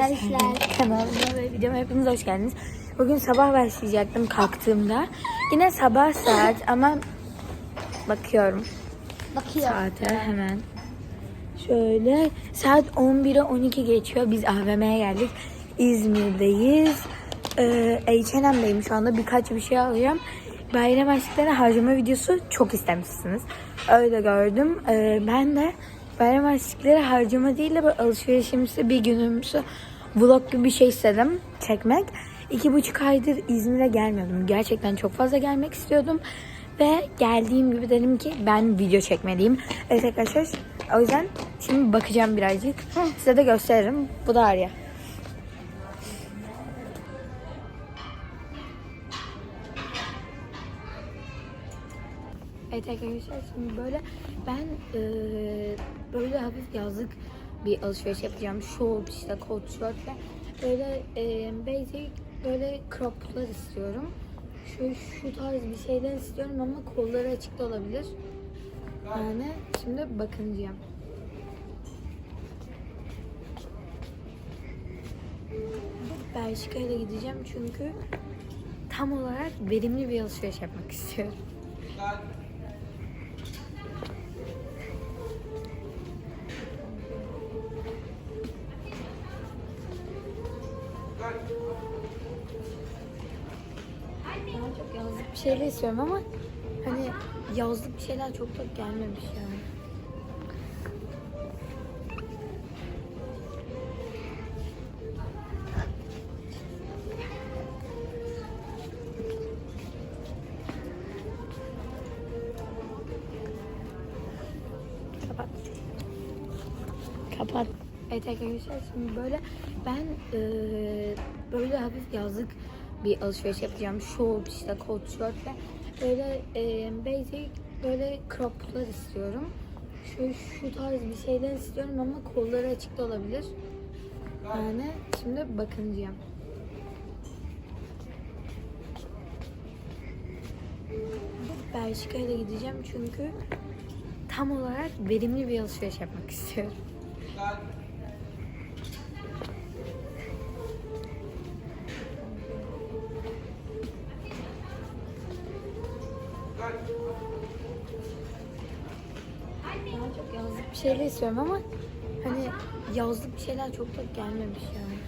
Arkadaşlar kanalıma ve videoma hepiniz hoş geldiniz. Bugün sabah başlayacaktım kalktığımda. Yine sabah saat ama bakıyorum Bakıyorum. saate hemen. Şöyle saat 11'e 12 geçiyor. Biz AVM'ye geldik. İzmir'deyiz. Ee, H&M'deyim şu anda. Birkaç bir şey alacağım. Bayram açlıkları harcama videosu çok istemişsiniz. Öyle gördüm. Ee, ben de bayram açlıkları harcama değil de böyle alışverişimsi bir günümüzü vlog gibi bir şey istedim çekmek. İki buçuk aydır İzmir'e gelmiyordum. Gerçekten çok fazla gelmek istiyordum. Ve geldiğim gibi dedim ki ben video çekmeliyim. Evet arkadaşlar o yüzden şimdi bakacağım birazcık. Size de gösteririm. Bu da Arya. Evet arkadaşlar şimdi böyle ben eee, böyle hafif yazlık bir alışveriş yapacağım. Şort işte kot şort ve böyle eee, basic böyle croplar istiyorum. Şu, şu tarz bir şeyler istiyorum ama kolları açık da olabilir. Yani şimdi bakınacağım. Belçika'ya gideceğim çünkü tam olarak verimli bir alışveriş yapmak istiyorum. Şeyler istiyorum ama hani yazlık bir şeyler çok da gelmemiş yani. Kapat. Kapat. Evet arkadaşlar şimdi böyle ben eee, böyle hafif yazlık bir alışveriş yapacağım. Şort işte kot şort ve böyle eee, basic böyle croplar istiyorum. Şu, şu tarz bir şeyler istiyorum ama kolları açık da olabilir. Yani şimdi bakınacağım. Belçika'ya da gideceğim çünkü tam olarak verimli bir alışveriş yapmak istiyorum. Şeyler istiyorum ama hani yazlık bir şeyler çok da gelmemiş yani.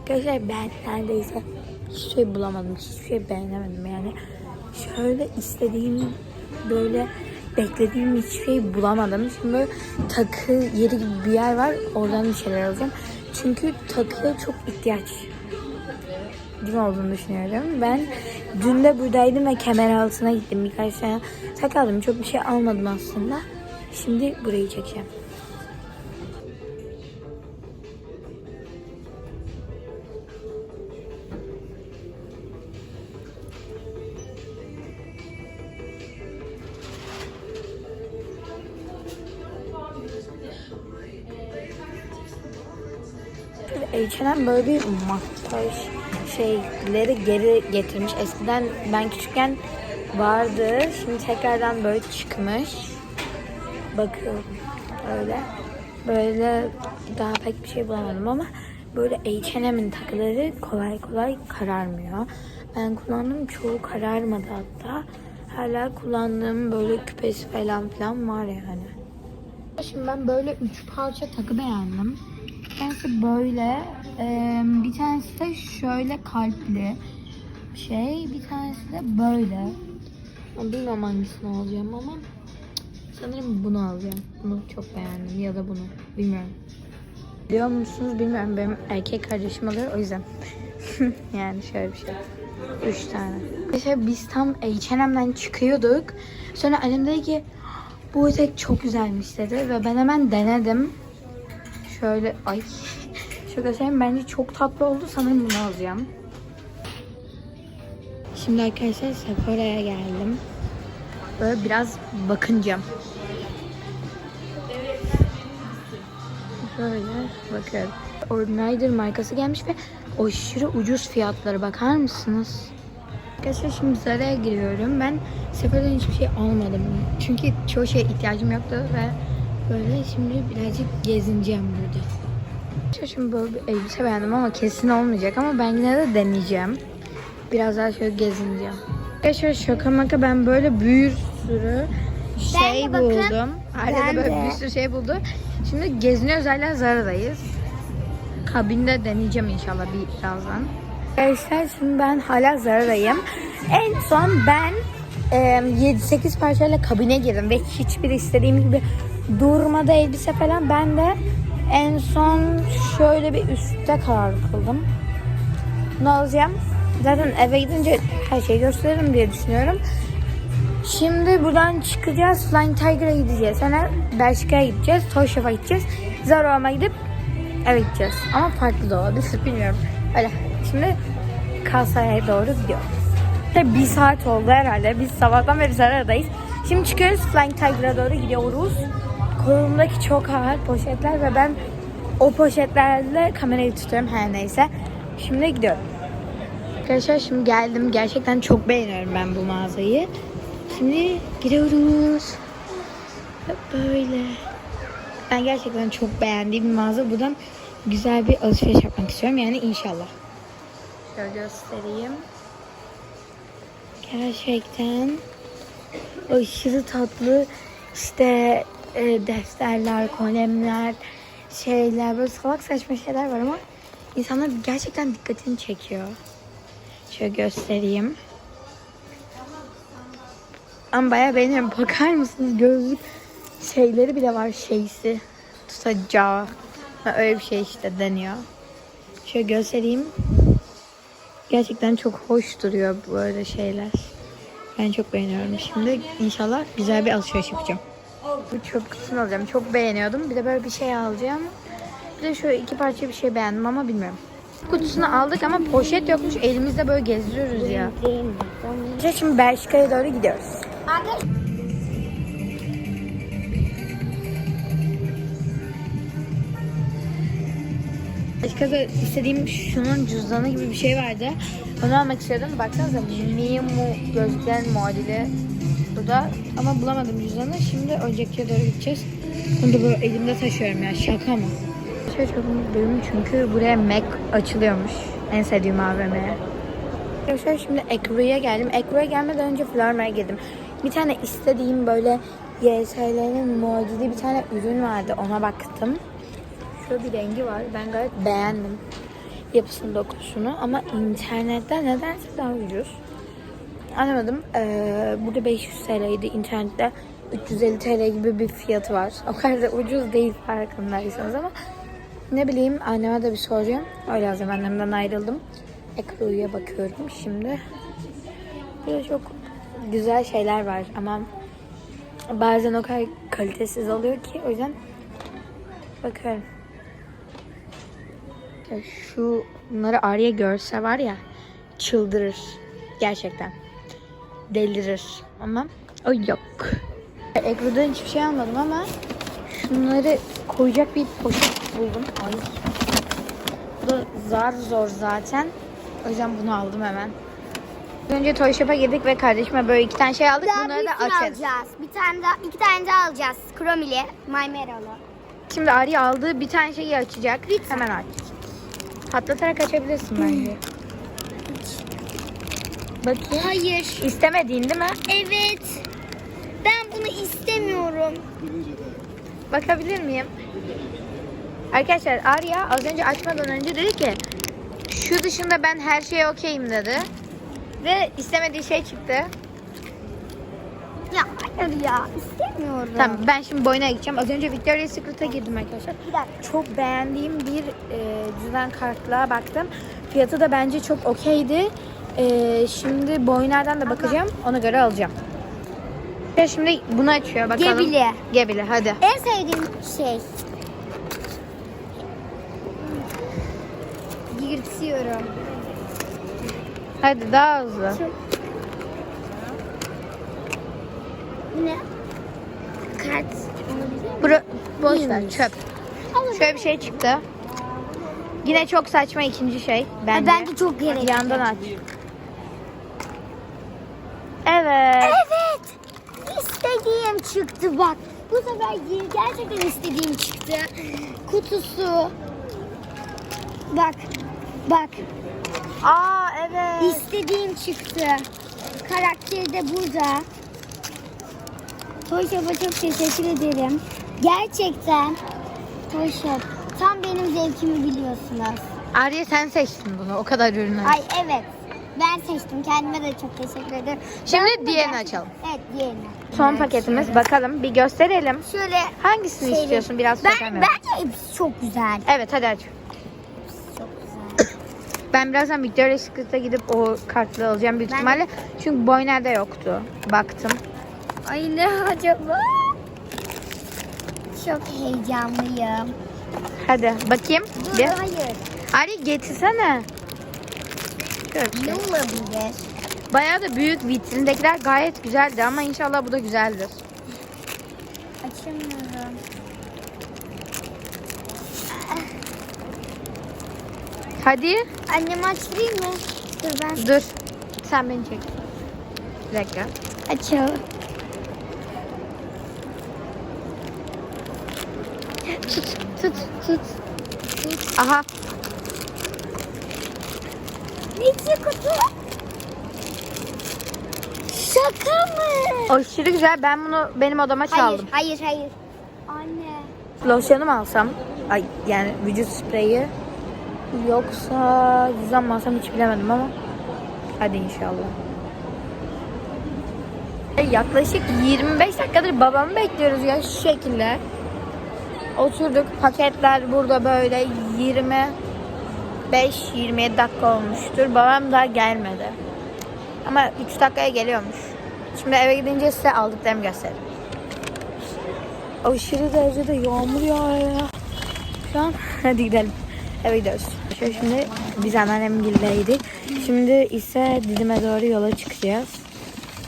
Arkadaşlar ben neredeyse hiçbir şey bulamadım. Hiçbir şey beğenemedim yani. Şöyle istediğim böyle beklediğim hiçbir şey bulamadım. Şimdi böyle takı yeri gibi bir yer var. Oradan bir şeyler alacağım. Çünkü takıya çok ihtiyaç mi olduğunu düşünüyorum. Ben dün de buradaydım ve kemer altına gittim. Birkaç tane takı aldım. Çok bir şey almadım aslında. Şimdi burayı çekeceğim. H&M böyle bir makyaj şeyleri geri getirmiş. Eskiden ben küçükken vardı. Şimdi tekrardan böyle çıkmış. Bakıyorum öyle. Böyle daha pek bir şey bulamadım ama böyle H&M'in takıları kolay kolay kararmıyor. Ben kullandım çoğu kararmadı hatta. Hala kullandığım böyle küpesi falan filan var yani. Şimdi ben böyle üç parça takı beğendim. Tanesi böyle, bir tanesi de şöyle kalpli şey, bir tanesi de böyle. Bilmiyorum hangisini alacağım ama sanırım bunu alacağım. Bunu çok beğendim ya da bunu bilmiyorum. Biliyor musunuz bilmiyorum benim erkek kardeşim alıyor o yüzden. yani şöyle bir şey. Üç tane. İşte biz tam H&M'den çıkıyorduk. Sonra annem dedi ki bu etek çok güzelmiş dedi ve ben hemen denedim. Şöyle ay şu göstereyim bence çok tatlı oldu sanırım bunu alacağım. Şimdi arkadaşlar Sephora'ya geldim. Böyle biraz bakınacağım. Böyle bakıyorum. Ordinary markası gelmiş ve aşırı ucuz fiyatları bakar mısınız? Arkadaşlar şimdi Zara'ya giriyorum. Ben seferden hiçbir şey almadım. Çünkü çoğu şeye ihtiyacım yoktu ve böyle şimdi birazcık gezineceğim burada. Arkadaşlar Şimdi böyle bir elbise beğendim ama kesin olmayacak ama ben yine de deneyeceğim. Biraz daha şöyle gezineceğim. Arkadaşlar şaka maka ben böyle bir sürü şey bakın. buldum. Hala Ben da böyle de. bir sürü şey buldu. Şimdi geziniyoruz hala Zara'dayız. Kabinde deneyeceğim inşallah bir birazdan. Arkadaşlar şimdi ben hala Zara'dayım. En son ben e, 7-8 parçayla kabine girdim ve hiçbir istediğim gibi durmadı elbise falan. Ben de en son şöyle bir üstte karar kıldım. Ne alacağım? Zaten eve gidince her şeyi gösteririm diye düşünüyorum. Şimdi buradan çıkacağız. Flying Tiger'a gideceğiz. Sonra Belçika'ya gideceğiz. Toy gideceğiz. Zara'ma gidip eve gideceğiz. Ama farklı da olabilir. Bilmiyorum. Öyle. Şimdi kasaya doğru gidiyoruz. İşte bir saat oldu herhalde. Biz sabahtan beri Zara'dayız. Şimdi çıkıyoruz. Flying Tiger'a doğru gidiyoruz. Kolumdaki çok ağır poşetler ve ben o poşetlerle kamerayı tutuyorum her neyse. Şimdi gidiyorum. Arkadaşlar şimdi geldim. Gerçekten çok beğeniyorum ben bu mağazayı. Şimdi gidiyoruz. Böyle. Ben gerçekten çok beğendiğim bir mağaza. Buradan güzel bir alışveriş yapmak istiyorum. Yani inşallah. Şöyle göstereyim. Gerçekten aşırı tatlı işte e, defterler, kalemler, şeyler böyle salak saçma şeyler var ama insanlar gerçekten dikkatini çekiyor. Şöyle göstereyim. Ama bayağı beğeniyorum. Bakar mısınız? Gözlük şeyleri bile var şeysi. Tutacağı. Ha, öyle bir şey işte deniyor. Şöyle göstereyim. Gerçekten çok hoş duruyor böyle şeyler. Ben çok beğeniyorum. Şimdi inşallah güzel bir alışveriş yapacağım. Bu çöp kutusunu alacağım. Çok beğeniyordum. Bir de böyle bir şey alacağım. Bir de şöyle iki parça bir şey beğendim ama bilmiyorum. Kutusunu aldık ama poşet yokmuş. Elimizde böyle gezdiriyoruz ya. Şimdi Belçika'ya doğru gidiyoruz. Belçika'da istediğim şunun cüzdanı gibi bir şey vardı. Onu almak istiyordum. Baksanıza Mimu gözlüklerin muadili burada. Ama bulamadım cüzdanı. Şimdi oyuncakçıya doğru gideceğiz. Bunu da böyle elimde taşıyorum ya. Şaka mı? Şöyle çok mutluyum çünkü buraya Mac açılıyormuş. En sevdiğim AVM'ye. Arkadaşlar şimdi Ekru'ya geldim. Ekru'ya gelmeden önce Flormar'a girdim. Bir tane istediğim böyle YSL'nin muadili bir tane ürün vardı. Ona baktım. Şöyle bir rengi var. Ben gayet beğendim yapısını, dokusunu. Ama internetten nedense daha ucuz. Anlamadım. Ee, burada 500 TL'ydi. internette 350 TL gibi bir fiyatı var. O kadar da ucuz değil farkındaysanız ama ne bileyim anneme de bir soracağım. Öyle yazdım annemden ayrıldım. Ekru'ya bakıyorum şimdi. Burada çok güzel şeyler var ama bazen o kadar kalitesiz oluyor ki o yüzden bakıyorum. Ya Şu bunları Arya görse var ya çıldırır gerçekten. Delirir ama o yok. Ekru'dan hiçbir şey almadım ama şunları koyacak bir poşet buldum. Ay. Bu da zar zor zaten. O yüzden bunu aldım hemen. Önce Toy Shop'a girdik ve kardeşime böyle iki tane şey aldık. Daha Bunları da açarız. alacağız. Bir tane daha, iki tane daha alacağız. Kromili, My Meral'ı. Şimdi Arya aldığı bir tane şeyi açacak. Hemen aç. Patlatarak açabilirsin bence. Bakayım. Hayır. İstemediğin değil mi? Evet. Ben bunu istemiyorum. Bakabilir miyim? Arkadaşlar Arya az önce açmadan önce dedi ki şu dışında ben her şeye okeyim dedi. Ve istemediği şey çıktı. Ya hayır ya istemiyorum. Tamam ben şimdi boyuna gideceğim. Az önce Victoria's Secret'a girdim arkadaşlar. Bir dakika. Çok beğendiğim bir e, cüzdan kartlığa baktım. Fiyatı da bence çok okeydi. E, şimdi boyunlardan da bakacağım. Ona göre alacağım. Ya şimdi bunu açıyor bakalım. Gebili. Gebili hadi. En sevdiğim şey. Yırtıyorum. Hadi daha hızlı. Bu ne? Kart. Bura, boş ver çöp. Ama Şöyle bir şey çıktı. Yine çok saçma ikinci şey. Bence. bence çok gerekli. Yandan aç. Çıktı bak. Bu sefer gerçekten istediğim çıktı. Kutusu. Bak. Bak. Aa evet. İstediğim çıktı. Karakteri de burada. Toy Shop'a çok teşekkür ederim. Gerçekten Toy Shop tam benim zevkimi biliyorsunuz. Arya sen seçtin bunu. O kadar ürünü. Ay evet. Ben seçtim. Kendime de çok teşekkür ederim. Şimdi Ben- diğerini ben- açalım. Evet diğerini. Son Evet, paketimiz. şöyle. Bakalım bir gösterelim. Şöyle Hangisini Şeyli. istiyorsun? Biraz ben, bence hepsi çok güzel. Evet hadi aç. Çok güzel. Ben birazdan Victoria's Secret'a gidip o kartları alacağım büyük Ben- ihtimalle. Çünkü Boyner'de yoktu. Baktım. Ay ne acaba? Çok heyecanlıyım. Hadi bakayım. Dur Bir. hayır. Arya getirsene. Şey. Ne olabilir? Bayağı da büyük vitrindekiler gayet güzeldi ama inşallah bu da güzeldir. Açamıyorum. Hadi Annemi açtırayım mı? Dur ben dur. Sen beni çek. Bir dakika. açalım. Tut tut tut. Aha Ne kutu? Şaka mı? aşırı güzel. Ben bunu benim odama çaldım. Hayır, hayır, hayır. Anne. Losyonu mu alsam? Ay yani vücut spreyi. Yoksa yüzden mi alsam hiç bilemedim ama. Hadi inşallah. Yaklaşık 25 dakikadır babamı bekliyoruz ya şu şekilde. Oturduk paketler burada böyle 25-27 dakika olmuştur. Babam daha gelmedi. Ama 3 dakikaya geliyormuş. Şimdi eve gidince size aldıklarımı gösteririm. Aşırı derecede yağmur yağıyor ya. Şu an hadi gidelim. Eve gidiyoruz. Şöyle şimdi biz anneannemgildeydik. Şimdi ise Didim'e doğru yola çıkacağız.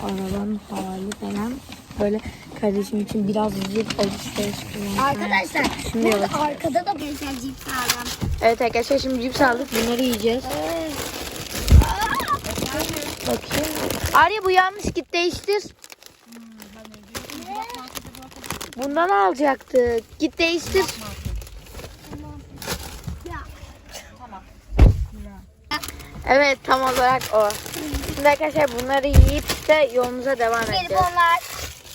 Arabanın hali falan. Böyle kardeşim için biraz zıp alışveriş. Arkadaşlar, Şimdi burada çıkıyoruz. arkada da bir cips aldım. Evet arkadaşlar şimdi cips aldık. Bunları yiyeceğiz. Bakayım. Arya bu yanlış git değiştir. Bundan alacaktık. Git değiştir. Evet tam olarak o. Şimdi arkadaşlar bunları yiyip de yolumuza devam edeceğiz. Telefonlar.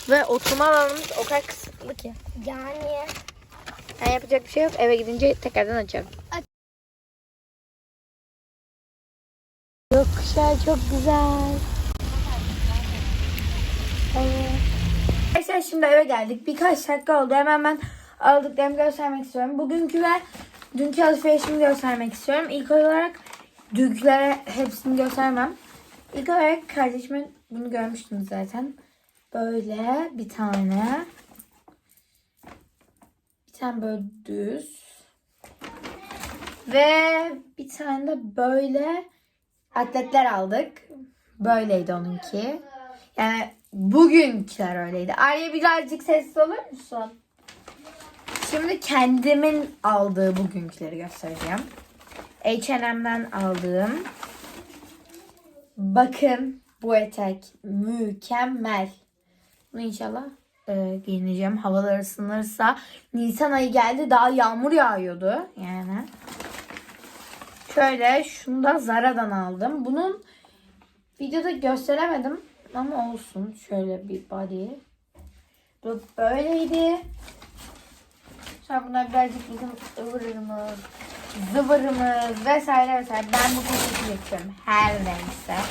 Ve oturma alanımız o kadar kısıtlı ki. Yani. Yani yapacak bir şey yok. Eve gidince tekrardan açarım. Aç. Yokuşlar çok güzel. Evet. Arkadaşlar şimdi eve geldik. Birkaç dakika oldu. Hemen ben aldıklarımı göstermek istiyorum. Bugünkü ve dünkü alışverişimi göstermek istiyorum. İlk olarak dünkülere hepsini göstermem. İlk olarak kardeşimin bunu görmüştünüz zaten. Böyle bir tane. Bir tane böyle düz. Ve bir tane de böyle atletler aldık. Böyleydi onunki. Yani bugünküler öyleydi. Arya birazcık sessiz olur musun? Şimdi kendimin aldığı bugünküleri göstereceğim. H&M'den aldığım. Bakın bu etek mükemmel. Bunu inşallah e, giyineceğim. Havalar ısınırsa. Nisan ayı geldi daha yağmur yağıyordu. Yani. Şöyle şunu da Zara'dan aldım. Bunun videoda gösteremedim ama olsun. Şöyle bir body. Bu böyleydi. Sonra bunlar birazcık bizim ıvırımız, zıvırımız vesaire vesaire. Ben bu paketi geçiyorum. Her neyse.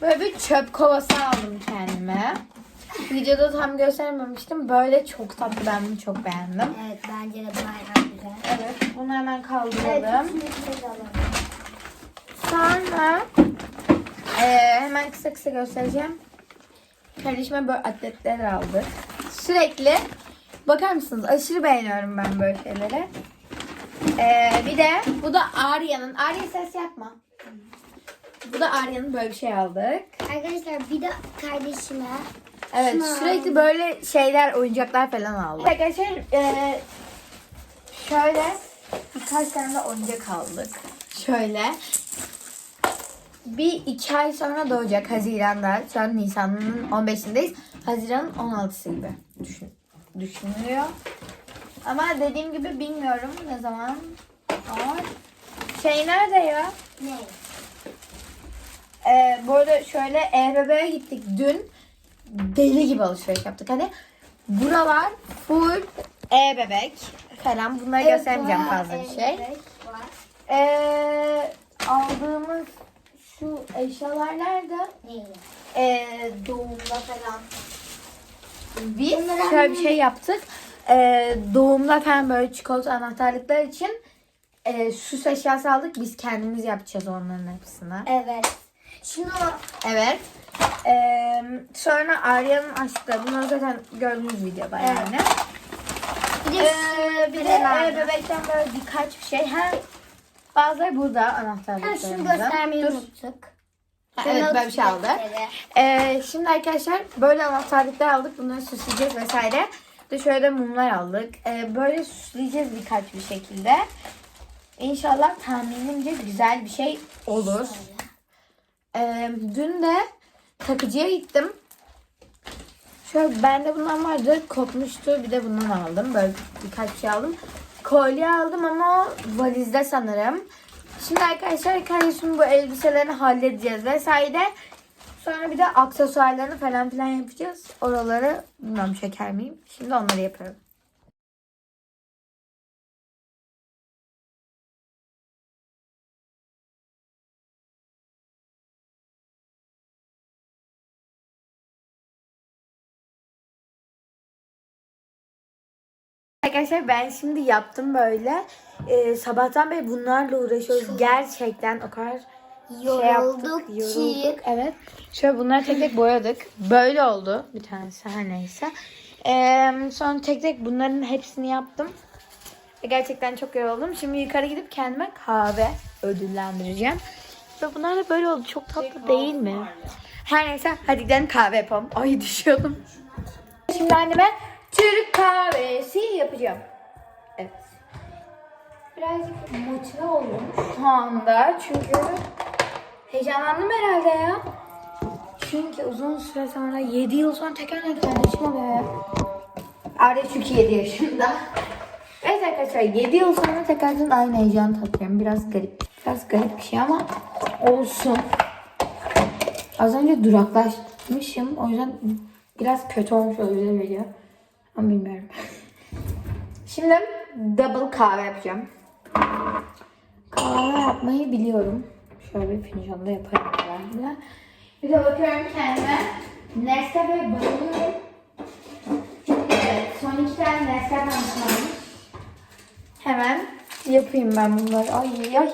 Böyle bir çöp kovası aldım kendime. Videoda tam göstermemiştim. Böyle çok tatlı. Ben bunu çok beğendim. Evet bence de bayağı güzel. Evet. Bunu hemen Evet, kaldıralım. kesinlikle alalım. Sonra eee, hemen kısa kısa göstereceğim. Kardeşime böyle atletler aldık. Sürekli bakar mısınız? Aşırı beğeniyorum ben böyle şeyleri. Eee, bir de bu da Arya'nın. Arya ses yapma. Bu da Arya'nın böyle bir şey aldık. Arkadaşlar bir de kardeşime Evet Şunu sürekli böyle şeyler oyuncaklar falan aldık. Arkadaşlar eee, şöyle birkaç tane de oyuncak aldık. Şöyle. bir iki ay sonra doğacak Haziran'da. Şu an Nisan'ın 15'indeyiz. Haziran'ın 16'sı gibi düşün, düşünülüyor. Ama dediğim gibi bilmiyorum ne zaman. Ama şey nerede ya? Ne? Ee, bu arada şöyle EBB'ye gittik dün. Deli gibi alışveriş yaptık. Hani buralar full e-bebek falan. Bunları göstermeyeceğim fazla bir şey. Evet. Ee, aldığımız şu eşyalar nerede? Neyi? Ee, doğumda falan. Biz Bunları şöyle bir şey yaptık. Ee, doğumda falan böyle çikolata anahtarlıklar için e, süs eşyası aldık. Biz kendimiz yapacağız onların hepsini. Evet. Şimdi o Evet. Ee, sonra Arya'nın açtı. Bunları zaten gördüğünüz videoda yani. bir de Ee, bir de Neler? e, bebekten böyle birkaç bir şey. Hem bazıları burada Ha, anahtarlıklarımızda. şunu göstermeyi Dur. unuttuk. Ha, evet böyle bir şey aldık. Ee, şimdi arkadaşlar böyle anahtarlıklar aldık. Bunları süsleyeceğiz vesaire. De şöyle de mumlar aldık. Ee, böyle süsleyeceğiz birkaç bir şekilde. İnşallah tahminimce güzel bir şey olur. Ee, dün de takıcıya gittim. Şöyle bende bundan vardı. Kopmuştu. Bir de bundan aldım. Böyle birkaç şey aldım. Kolye aldım ama valizde sanırım. Şimdi arkadaşlar kardeşimin bu elbiselerini halledeceğiz vesaire. Sonra bir de aksesuarlarını falan filan yapacağız. Oraları bilmem çeker miyim. Şimdi onları yapıyorum. Arkadaşlar ben şimdi yaptım böyle. Ee, sabahtan beri bunlarla uğraşıyoruz. Gerçekten o kadar şey yaptık, Yorulduk ki. yorulduk. Evet. Şöyle bunları tek tek boyadık. Böyle oldu. Bir tanesi her neyse. Ee, sonra tek tek bunların hepsini yaptım. Gerçekten çok yoruldum. Şimdi yukarı gidip kendime kahve ödüllendireceğim. Ve bunlar da böyle oldu. Çok tatlı değil mi? Her neyse hadi gidelim kahve yapalım. Ay düşüyordum. Şimdi anneme Türk kahvesi yapacağım. Evet. Birazcık motive oldum şu anda. Çünkü heyecanlandım herhalde ya. Çünkü uzun süre sonra 7 yıl sonra tekrardan kardeşim oluyor ya. Arda çünkü 7 yaşında. Evet arkadaşlar 7 yıl sonra tekrardan aynı heyecan tatıyorum. Biraz garip. Biraz garip bir şey ama olsun. Az önce duraklaşmışım. O yüzden biraz kötü olmuş olabilir video. Ama bilmiyorum. Şimdi double kahve yapacağım. Kahve yapmayı biliyorum. Şöyle bir fincanda yaparım herhalde. Bir de bakıyorum kendime. Nescafe bayılıyorum. Evet, son iki tane Nescafe almışım. Hemen yapayım ben bunları. Ay ay.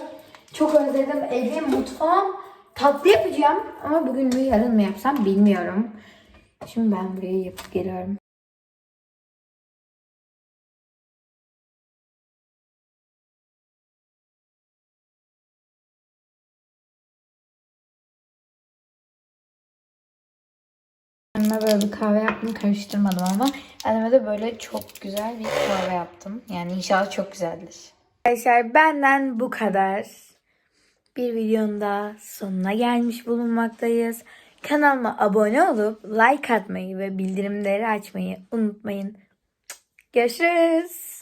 Çok özledim. Evim, mutfağım. Tatlı yapacağım. Ama bugün mü yarın mı yapsam bilmiyorum. Şimdi ben burayı yapıp geliyorum. Anneme böyle bir kahve yaptım karıştırmadım ama anneme de böyle çok güzel bir kahve yaptım. Yani inşallah çok güzeldir. Arkadaşlar benden bu kadar. Bir videonun da sonuna gelmiş bulunmaktayız. Kanalıma abone olup like atmayı ve bildirimleri açmayı unutmayın. Görüşürüz.